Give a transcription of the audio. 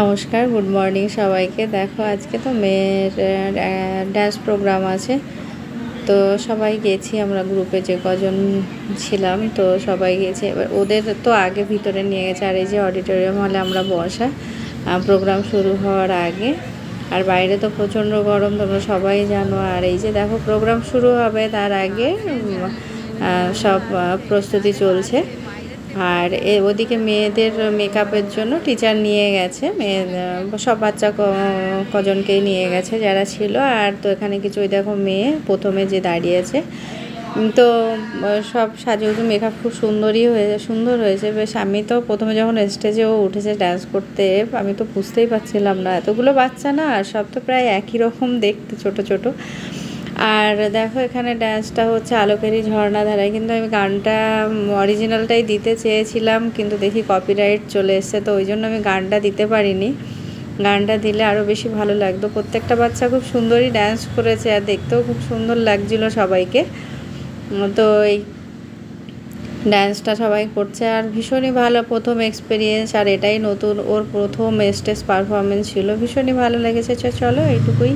নমস্কার good morning সবাইকে। দেখো, আজকে তো মেয়ের ড্যান্স প্রোগ্রাম আছে। তো সবাই গেছি, আমরা গ্রুপে যে কজন ছিলাম, তো সবাই গেছে। এবার ওদের তো আগে ভিতরে নিয়ে গেছে, আর এই যে অডিটোরিয়াম হলে আমরা বসা প্রোগ্রাম শুরু হওয়ার আগে। আর বাইরে তো প্রচণ্ড গরম, তোমরা সবাই জানো। আর এই যে দেখো প্রোগ্রাম শুরু হবে তার আগে সব প্রস্তুতি চলছে। আর ওদিকে মেয়েদের মেকআপের জন্য টিচার নিয়ে গেছে। মেয়ে সব বাচ্চা কজনকেই নিয়ে গেছে যারা ছিল। আর তো এখানে কিছু, ওই দেখো মেয়ে প্রথমে যে দাঁড়িয়েছে তো সব সাজুগুজু মেকআপ খুব সুন্দরই হয়েছে সুন্দর হয়েছে। বেশ, আমি তো প্রথমে যখন স্টেজে ও উঠেছে ডান্স করতে, আমি তো বুঝতেই পারছিলাম না। এতগুলো বাচ্চা না সব তো প্রায় একই রকম দেখতে, ছোট ছোট। আর দেখো এখানে ডান্সটা হচ্ছে আলোকেরই ঝর্ণা ধারায় কিন্তু আমি গানটা অরিজিনালটাই দিতে চেয়েছিলাম, কিন্তু দেখি কপিরাইট চলে এসছে, তো ওই জন্য আমি গানটা দিতে পারিনি। গানটা দিলে আরও বেশি ভালো লাগতো। প্রত্যেকটা বাচ্চা খুব সুন্দরই ডান্স করেছে, আর দেখতেও খুব সুন্দর লাগছিল সবাইকে। তো এই ডান্সটা সবাই করছে, আর ভীষণই ভালো প্রথম এক্সপিরিয়েন্স আর এটাই নতুন, ওর প্রথম স্টেজ পারফরমেন্স ছিল। ভীষণই ভালো লেগেছে। চলো, এইটুকুই।